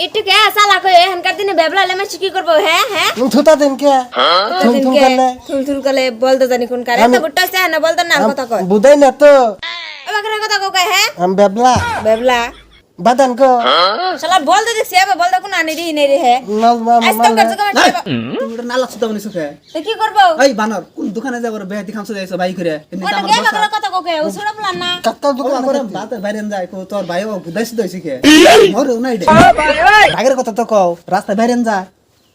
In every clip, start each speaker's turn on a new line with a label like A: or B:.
A: একটু কে সালা কই এখানকার দিনে বেবলা লেমে কি করব হ্যাঁ হ্যাঁ
B: তুমি থুতা দিন কে। থুম থুম করলে
A: থুল করলে বল বলতে জানি কোন কারে তো বুট্টা সে না বলতে না কথা কয়।
B: বুদাই না তো
A: এবারে কথা কয় হ্যাঁ
B: আমি বেবলা।
A: বেবলা।
B: বাদান কো।
A: শালা বলতে দেখছি এবার বলতে কোন আনি রে নেই রে হ্যাঁ
B: নাল মা
A: আজকাল কার জগা
C: নাই তুমি এটা নালা সুতা বানিয়েছো কে
A: তো কি করব?
C: এই বানর কোন দোকানে যাব রে? বেহাতি খামছো যাইছো ভাই করে। এমনি
A: ওটা
C: আমার
A: বাকলা কথা কয় উসুরা প্লান না।
B: কাকা
C: ও
B: দোকান
C: করে বাতে বাইরে যায় কো তোর ভাই ও বুদাইছি দইছি কে মরে নাই দে ভাগের কথা তো কও রাস্তা বাইরে যায়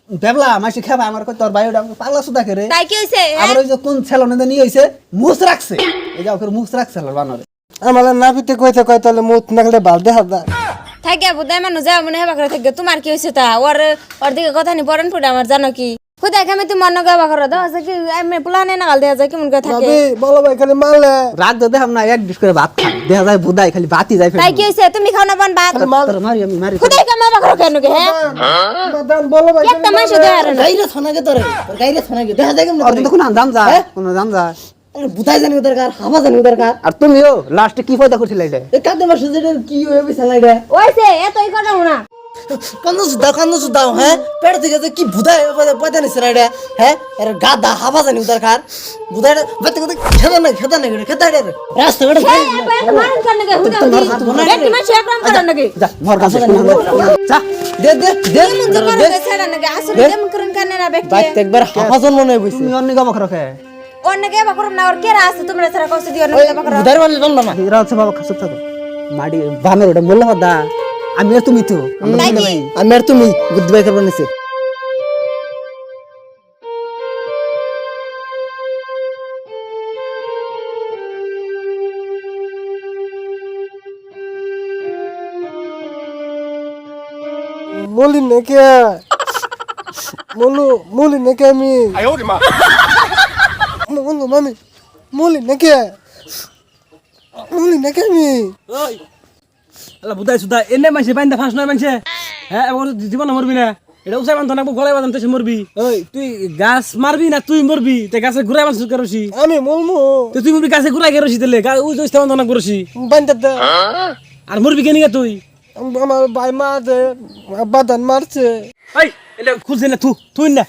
C: বেবলা মাসি খাবা আমার কই তোর ভাই ওটা পাগলা সুদা করে
A: তাই কি হইছে
C: আবার ওই যে কোন ছেলে না নিয়ে হইছে মুছ রাখছে। এই যাও করে মুছ রাখছে বানরে।
B: আমার নাপিতে কইতে কয় তাহলে মুত নাগলে বালদে হাদা
A: থাকে বুদাই মানুষ যা মনে হেবা করে থাকে তোমার কি হইছে তা? ওর ওর দিকে কথা নি পড়ন ফুটে আমার জানো কি? খুদাই খামে তুই মন গা বাকর দাও আছে কি আমি প্লানে না গাল দেয়া যায় কেমন করে থাকে?
B: বলো ভাই খালি মারলে।
C: রাত যদি আমরা এক ডিশ করে ভাত দেখা যায় বুদাই খালি ভাতই যায়
A: তাই কি হইছে তুমি খাও না বান ভাত?
C: তোর মারি আমি মারি
A: খুদাই কামা বাকর কেন কে হ্যাঁ?
B: বাদান বলো ভাই
A: একটা মাস না।
D: গাইরে থানাকে তোরে তোর গাইরে থানাকে দেখা যায় কেমন
C: আর তো কোন যায় কোন দাম যায়।
D: বুতাই জানি দরকার হাবা জানি দরকার।
C: আর তুমিও লাস্টে কি ফায়দা করছিলে এটা
D: এ কাঁদে মাসে যেটা কি হয়ে বিছাল এটা
A: ওইছে এতই কথা না
D: কান্দ সুদা কান্দ সুদা হ্যাঁ? পেট থেকে যে কি বুদাই পয়দা নিছে না এটা হ্যাঁ? এর গাদা হাবা জানি দরকার। বুদাই বাতে কথা খেদা না খেদা না খেদা রে। রাস্তা বেড়ে
A: মারন কেন কে হুদা একটি মাস একরাম করেন নাকি।
C: যা মর কাছে যা
D: দে। দে দে
A: কেমন যে করে ছেড়া নাকি আসলে কেমন করেন কেন না ব্যক্তি?
D: বাইতে একবার হাবা জন্ম নয়
C: তুমি অন্য গাবক রাখে?
A: অন্য কে বাকর না ওর কে আছে? তোমরা ছাড়া কষ্ট দিও না কে বাকর
D: বুদাই মারলে দম না?
C: এরা হচ্ছে বাবা খাসুক থাকো। মাডি বানর ওটা বললে হদা আমি আর তুমি তো আমরা
A: তাই
C: দুজনে
A: কি?
C: ভাই।
D: আমি আর তুমি বুদ্ধি বাই করব নিছে।
B: মলি নাকি? মলু মলি নাকি আমি? মলু মামি মলি নাকি? মলি নাকি আমি?
E: ওই আলা বুদাই সুদা এনে মানছে বাইন্দা ফাঁস নয় মানছে হ্যাঁ এবার জীবন মরবি না। এটা উসাই বান্ধ না গলায় বাঁধান তুই মরবি। ওই। তুই গাছ মারবি না তুই মরবি? তে গাছে ঘুরাই
B: আমি মলমু
E: তো তুই মরবি গাছে ঘুরাই তেলে গা উই তো বান্ধ না করছি
B: বান্ধা দে।
E: আর মরবি কেন তুই?
B: আমার ভাই মারছে বাদান মারছে।
E: ওই এটা খুলছে না থু তুই না।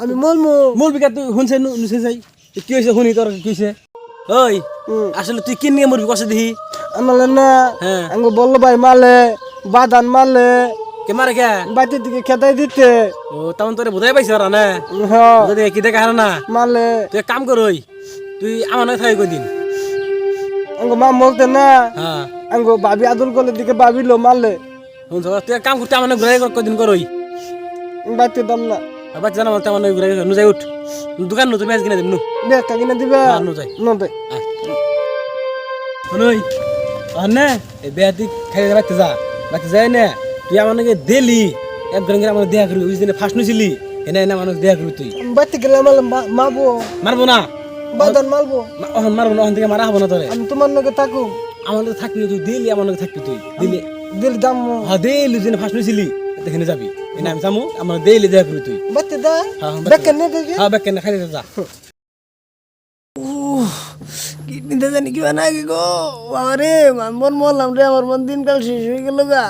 B: আমি মলমু
E: মরবি কা তুই শুনছে নুসে যাই। কি হয়েছে শুনি তোর কি হয়েছে ওই আসলে তুই কিন নিয়ে মরবি কষে দিহি
B: আমার না
E: হ্যাঁ।
B: আঙ্গু বলল ভাই মারলে বাদান মারলে
E: কে মারে কে?
B: বাইতের দিকে খেতাই দিতে।
E: ও তেমন তোরে বোঝাই পাইছে ওরা না? যদি কি দেখা হারা না?
B: মারলে
E: তুই কাম কর ওই তুই আমার নয় থাকি কদিন।
B: আঙ্গু মা বলতে না
E: হ্যাঁ।
B: আঙ্গু ভাবি আদুল কলের দিকে ভাবিলো মারলে
E: শুনছ তুই কাম করতে আমার ঘুরাই কদিন কর ওই।
B: বাইতে দাম না।
E: আবার জানা বলতে আমার ঘুরাই নু যাই উঠ। দোকান নু তুমি আজ কিনে দিম নু।
B: বে কাকিনা দিবে।
E: হ্যাঁ, নো যাই।
B: নবে
E: শুনুই আর না। এই বেহাতি খাই রাখতে যা রাখতে যায় না। তুই আমার নাকি দিলি এক ঘরে আমার দেয়া করবি ওই দিনে ফার্স্ট নিছিলি এনে এনে মানুষ দেয়া করবি তুই।
B: বাইতে গেলে আমার মারবো।
E: মারবো না?
B: বাদান মারবো।
E: অহন মারবো না অহন থেকে মারা হব না তোরে।
B: আমি তোমার নাকি থাকু
E: আমার নাকি থাকবি তুই দিলি আমার নাকি থাকবি তুই দিলি।
B: দিল দাম।
E: হ্যাঁ দিলি দিনে ফার্স্ট নিছিলি এখানে যাবি। আমি যাব আমার দেয়া করবি তুই
B: বাইতে দা
E: হ্যাঁ, হ্যাঁ,
B: বেকে নে দেখি
E: হ্যাঁ বেক কেন দে যা
D: কিডনিতে জানি কি বানাই গো বাবারে মন মরলাম রে আমার মন দিনকাল শেষ হয়ে গেল গা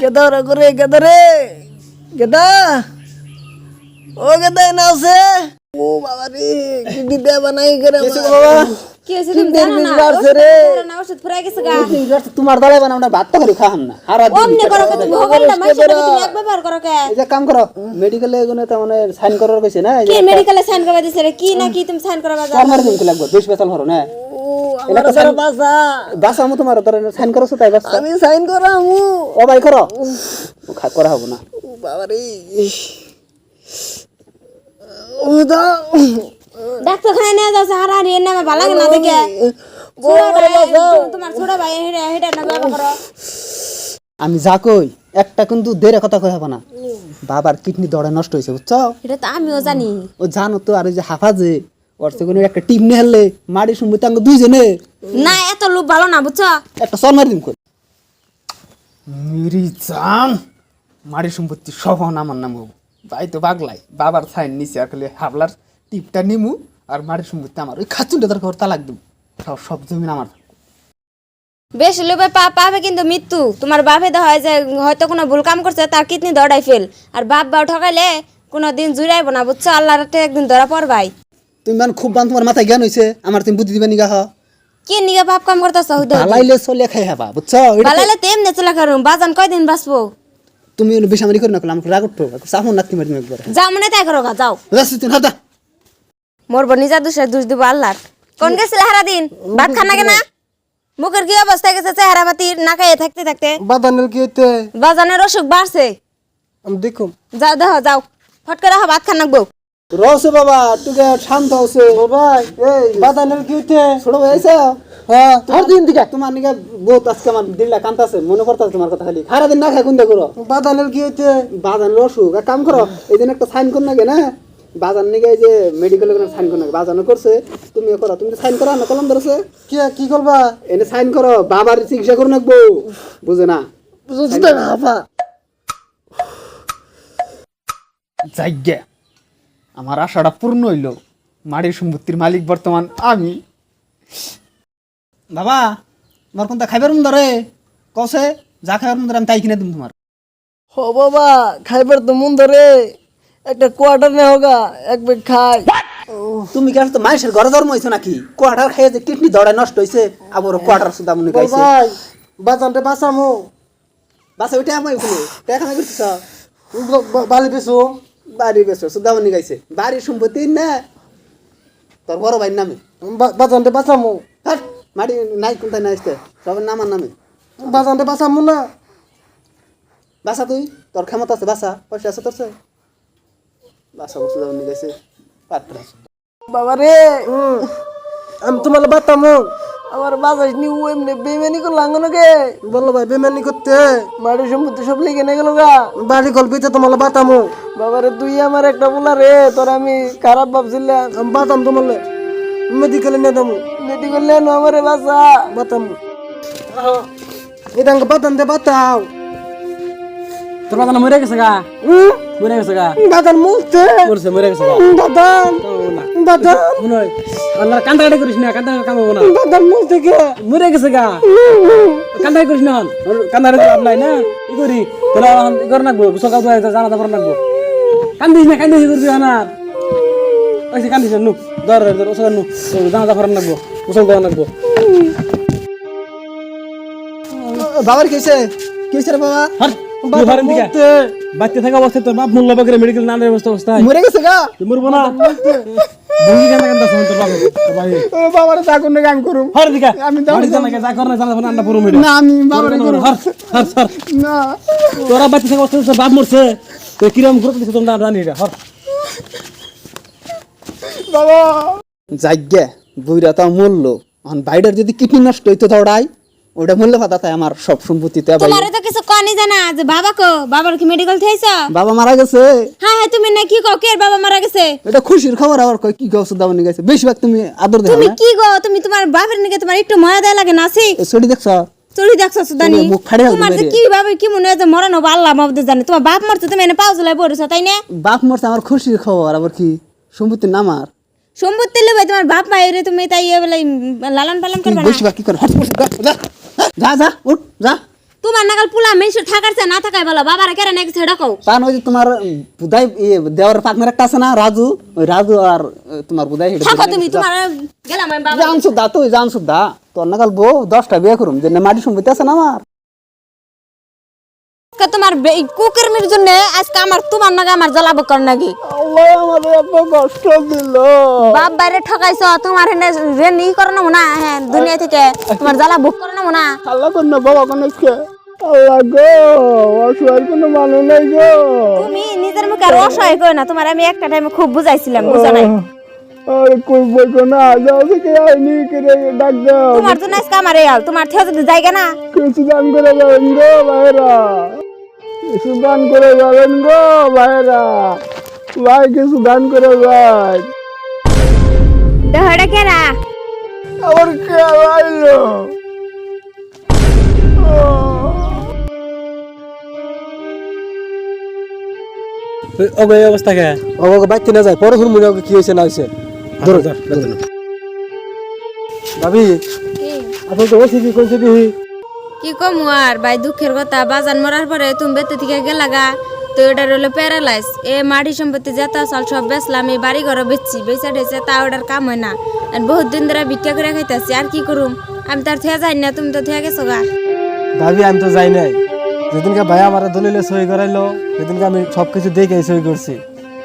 D: গেদা ওরা করে গেদা রে গেদা ও গেদা না আছে ও বাবা রে কিডনিতে বানাই করে বাবা?
A: কি হইছে তুমি জানো না? না ওষুধ ফুরাই গেছে গা।
C: তোমার দালাই বানাও না ভাত তো করে খাম না। হারা দিন
A: করো কে তুমি ভগলটা মাসে তুমি এক ব্যবহার করো কে?
C: এই যে কাম করো মেডিকেলে এগুলো তো মানে সাইন করার কইছে না যে
A: কি মেডিকেলে সাইন করবা দিছে রে? কি না কি তুমি সাইন করবা যাও
C: ফর্মার দিন লাগবে দুই পেতাল ভরো না?
D: ও আমার সারা বাসা।
C: বাসা মু তোমার সাইন করছ তাই বাস।
D: আমি সাইন করামু।
C: ও ভাই করো। করা হব না।
D: বাবা রে।
A: ভালো লাগে না দেখে। তোমার ভাই না করো।
C: আমি যা কই একটা কিন্তু দেরে কথা কই হব না। বাবার কিডনি দড়ে নষ্ট হয়েছে বুঝছ?
A: এটা তো আমিও জানি।
C: ও জানো তো আর ওই যে হাফাজে ওর থেকে কোনো একটা টিম নিয়ে হারলে মারি শুনব তাঙ্গ দুইজনে।
A: না এত লোক ভালো না বুঝছ?
C: একটা সল মারি দিন কই। মিরি জান মারি সম্পত্তি সব আমার নাম হব। ভাই তো বাগলাই বাবার সাইন নিছে আর খালি হাবলার টিপটা নিমু আর মারি সম্পত্তি আমার। ওই খাচুনটা তার ঘর তালাক দেবো সব সব জমিন আমার
A: বেশ লোভে পা পাবে কিন্তু মৃত্যু। তোমার বাপে তো হয় যে হয়তো কোনো ভুল কাম করছে তার কিডনি দৌড়াই ফেল। আর বাপ বাউ ঠকাইলে কোনো দিন জুড়াইব না বুঝছ? আল্লাহর হাতে একদিন ধরা পড়বাই।
C: তুমি মানে খুব বান তোমার মাথায় জ্ঞান হইছে? আমার তুমি বুদ্ধি দিবে নিগা হ?
A: কি নিগে বাপ কাম করতেছ হুদ?
C: ভালাইলে চলে খাই হাবা বুঝছ? এটা
A: বালালে তেম নে চলা করুম। বাজান কয়দিন বাঁচবো?
C: তুমি বেশি আমারি করে না করলে আমাকে রাগ উঠবো সাফন নাকি মারি একবার।
A: যাও মনে তাই করো গা, যাও।
C: তুই হাতা
A: মরবো নিজা দুষে দুষ দিব আল্লাহ কোন গেছিল হারা দিন? ভাত খান কেনা? না মুখের কি অবস্থা গেছে চেহারা পাতি না খাইয়ে থাকতে থাকতে?
B: বাদানের কি হইতে
A: বাজানের অসুখ বাড়ছে।
B: আমি দেখুম।
A: যাও দেখো যাও। ফট করে রাখো ভাত খান নাকবো।
C: রসে বাবা তুই শান্ত হচ্ছে।
B: ভাই এই। বাদানের কি হইতে
C: ছোট হয়েছে
B: হ্যাঁ।
C: আর দিন দিকে। তোমার নিকে বহুত আজকে আমার দিল্লা কান্তাছে মনে করতেছে তোমার কথা খালি। সারা দিন না খাই কোনটা করো।
B: বাদানের কি হইতে
C: বাজান অসুখ। এক কাম করো এই দিন একটা সাইন কর নাকি না? বাজান নিকে এই যে মেডিকেলে সাইন কর নাকি? বাজানো করছে তুমিও করো। তুমি সাইন করো না কলম ধরছে।
B: কি কি করবা?
C: এনে সাইন করো বাবার চিকিৎসা করে নাকবো বুঝে না।
B: বুঝছি না আপা
C: যাইগে। আমার আশাটা পূর্ণ হইল। মাটির সম্পত্তির মালিক বর্তমান আমি। বাবা তোমার কোনটা খাইবার মন ধরে কসে যা খাইবার মন ধরে আমি তাই কিনে দিম তোমার।
D: ও বাবা খাইবার তো মন ধরে একটা কোয়ার্টার নে হোগা এক বেগ খাই।
C: তুমি কেন তো মানুষের ঘরে জন্ম হয়েছো নাকি? কোয়ার্টার খাইয়ে যে কিডনি দড়ায় নষ্ট হয়েছে আবার কোয়ার্টার সুদা মনে গাইছে
B: ভাই বাদানটা বাঁচামো।
C: বাসা ওইটা আমার ওখানে টাকা না করছিস
B: বালি পেছো
C: বাড়ি বেসো মনে গাইছে বাড়ির সম্পত্তি না। তোর বড় ভাইয়ের নামে।
B: বাদানটা বাঁচামো।
C: হাট মাটি নাই কোনটাই নাই আসতে সবার নামার নামে।
B: বাদানটা বাঁচামো না।
C: বাসা তুই। তোর ক্ষমতা আছে বাসা পয়সা আছে তোর? বাসা বসে গেছে। পাত্রা
D: বাবা রে
B: আমি তোমার বাতামো
D: আমার বাজাস নি ও এমনি বেমানি করে লাঙ্গনো গে
B: বলো ভাই বেমানি করতে।
D: মাটির সম্পত্তি সব লিখে নিয়ে গেল গা।
B: বাড়ি গল্পিতে তোমার বাতামো
D: বাবারে তুই আমার একটা বলা রে তোর আমি খারাপ ভাবছিলাম।
B: আমি বাতাম তোমার মেডিকেলে নিয়ে দামো
D: মেডিকেল নেন আমারে বাসা।
B: বাতামো। এটা বাতান দে বাতাও।
E: তোর বাজান মরে গেছে গা। মরে গেছে গা। মরছে। মরে গেছে মনে হয় আল্লাহ কান্দা কাটা করিস না কান্দা কামাবো না।
B: কে
E: মরে গেছে গা। কান্দা করিস না কান্দা কাটা লাভ নাই না। ই করি? তোরা এখন ই করে নাকবো সকাল জানা তারপর নাকবো কান্দিস না কান্দিস করবি আনার ওই কান্দিস নু দর দর ওসব নু জানা তারপর নাকবো ওসব দেওয়া নাকবো
C: বাবার কেছে কেছে বাবা?
E: হার দিকে বাচ্চা থাকা অবস্থায় তোর বাপ মূল্য বাকের মেডিকেল না নেওয়ার অবস্থা অবস্থায়।
C: মরে গেছে গা।
E: তুই মরবো না। ভঙ্গি কান্দা কান্দা শুন তোর বাপ ভাই
C: বাবার চাকুন কাম করুম।
E: হার দিকে। আমি বাড়ি জানা যা করে না জানা আন্ডা পুরো মেরে
C: না আমি বাবার
E: হার হার হার।
C: না।
E: তোরা বাচ্চা থাকা অবস্থায় তোর বাপ মরছে। তো কিরম গুরুত্ব দিচ্ছে তোমরা জানি এটা হর।
C: যাইগে বুইরা তো মূল্য এখন বাইরের যদি কিডনি নষ্ট হইতো দৌড়াই ওটা মূল্য পাতা তাই আমার সব সম্পত্তিতে ভাই
A: তোমারে তো কিছু কনি জানা যে বাবা কো বাবার কি মেডিকেল থেইছ
C: বাবা মারা গেছে।
A: হ্যাঁ হ্যাঁ তুমি না কি কও কে বাবা মারা গেছে?
C: এটা খুশির খবর আবার কয় কি দাওনি গেছে। বেশিরভাগ তুমি আদর
A: তুমি কি গো তুমি তোমার বাপের নাকি তোমার একটু মায়া দেয়া লাগে না সি
C: ছড়ি দেখছ?
A: দেখছ সুদানি? তোমার যে কি ভাবে কি মনে হয় যে হব আল্লাহ মাবদে জানে? তোমার বাপ মরছে তুমি এনে পাও জুলাই পড়েছো তাই না?
C: বাপ মরছে আমার খুশির খবর আবার কি? সম্পত্তির নাম আর
A: সম্পত্তি লেবে তোমার বাপ মায়ের তুমি তাই লালন পালন করবে না?
C: বেশিরভাগ কি কর? হট হট, যা, যা উঠ যা।
A: তোমার নাগাল পুলা মেশু থাকার চেয়ে না থাকাই বলো বাবারা কেন নাকি ছেড়ে কও
C: পান ওই তোমার বুধাই দেওয়ার পার্টনার একটা আছে না রাজু? ওই রাজু আর তোমার হেঁটে
A: থাকো তুমি তোমার গেলাম বাবা।
C: জানছো দা তুই জানছো দা। তোর নাগাল বউ দশটা বিয়ে করুম যে মাটি সম্পত্তি আছে না আমার।
A: আজকে তোমার কুকুরমির জন্য আজকে আমার তোমার নাগে আমার জ্বালাবো কর নাকি
D: আল্লাহ আমার এত কষ্ট দিল।
A: বাপ বাইরে ঠকাইছো তোমার হেনে রেন ই করো না মনে হ্যাঁ দুনিয়া থেকে তোমার জ্বালা বুক করো না। মনে
D: আল্লাহ কোন বাবা কোন আল্লাহ গো অসহায় কোনো মানুষ নাই গো।
A: তুমি নিজের মুখে আর অসহায় না তোমার আমি একটা টাইমে খুব বুঝাইছিলাম বুঝা নাই?
D: আর কই বই কোন যাও থেকে আইনি করে ডাক দাও।
A: তোমার জন্য আজকে আমার এই হাল তোমার থেকে যদি জায়গা না?
D: কিছু দান করে যাবেন গো ভাইরা। কিছু দান করে যাবেন গো ভাইরা ভাই কিছু দান করে যায়
A: দেহটা কেরা?
D: আবার কে আইলো?
E: ওগো এই অবস্থা কে?
B: আমাকে বাইতে না যায়। পরে হুর মনে কি হয়েছে না হয়েছে।
E: ধরো। ধর।
B: ভাবি আপনি তো ওসি কি কইছে বিহি
A: কি কম আর? ভাই, দুঃখের কথা, বাজান মরার পরে তুমি বেতে থেকে গেলাগা। তো এটা রইল প্যারালাইজ এ মাটি সম্পত্তি যেটা চাল সব বেচলাম এই বাড়ি ঘর বেচছি, বেচা ঢেছে তা ওটার কাম হয় না। আর বহুত দিন ধরে ভিক্ষা করে খাইতেছি, আর কি করুম? আমি তার থিয়া যাই না, তুমি তো থিয়া গেছো গা।
B: ভাবি, আমি তো যাই নাই। যেদিনকে ভাই আমার দলিলে সই করাইলো, সেদিনকে আমি সব কিছু দেখে সই করছি।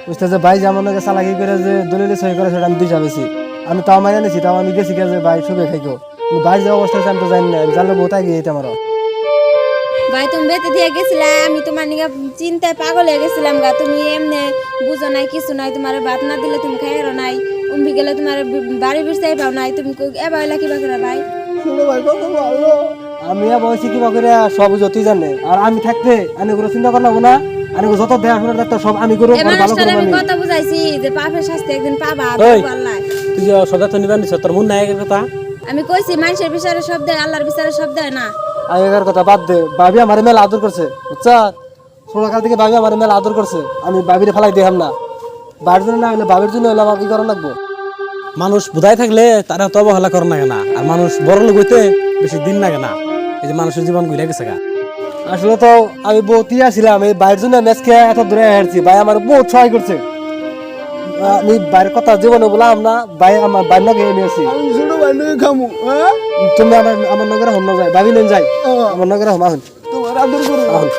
B: বুঝতে যে ভাই যেমন চালাকি করে যে দলিলে সই করে সেটা আমি দুই যাবেছি আমি তাও মাইনে নিছি, তাও আমি গেছি গেছে ভাই সুখে খাইকো। অবস্থা আমি তো জানি না আমি জানলে গিয়ে এটা আমারও
A: ভাই তুমি বেতে দিয়ে গেছিলে আমি তোমার নিকে চিন্তায় পাগল হয়ে গেছিলাম গা তুমি এমনি বুঝো নাই কিছু নাই তোমার ভাত না দিলে তুমি খাইরো নাই উম্বি গেলে তোমার বাড়ি বিরসাই পাও নাই তুমি এবার হইলা কিবা করে ভাই
B: শুনো ভাই কত ভালো আমি বলছি কিবা করে সব যতই জানে আর আমি থাকতে আমি কোনো চিন্তা করলাম না আমি যত দেয়া সব আমি করব ভালো
A: আমি কথা বুঝাইছি যে পাপের শাস্তি একদিন পাবা। আল্লাহ
E: তুই সদা তো নিবার নিছ তোর মন নাই কথা
A: আমি কইছি মানুষের বিচারে সব দেয় আল্লাহর বিচারে সব দেয় না।
B: আগেকার কথা বাদ দে ভাবি আমার মেলা আদর করছে। বুঝছা? ছোটকাল থেকে ভাবি আমার মেলা আদর করছে। আমি ভাবিরে ফেলাই দিলাম না। বাড়ির জন্য না হলে ভাবির জন্য হলে আমার কি করা লাগবো?
E: মানুষ বুধাই থাকলে তারা তো অবহেলা করে না। কেনা আর মানুষ বড় লোক হইতে বেশি দিন লাগে না। এই যে মানুষের জীবন গুলে গেছে গা।
B: আসলে তো আমি বহুতই আসছিলাম এই বাইরের জন্য ম্যাচ খেয়ে এত দূরে হারছি ভাই আমার বহুত সহায় করছে। আমি বাইরের কথা জীবনে বললাম না ভাই আমার বাইর নগে
D: ভাই নয় খামু
B: তুমি আমার আমার নগরে হন না যাই ভাবি নেন যাই আমার নগরে হম আহুন।
D: তোমার আদর করো।
B: আহুন।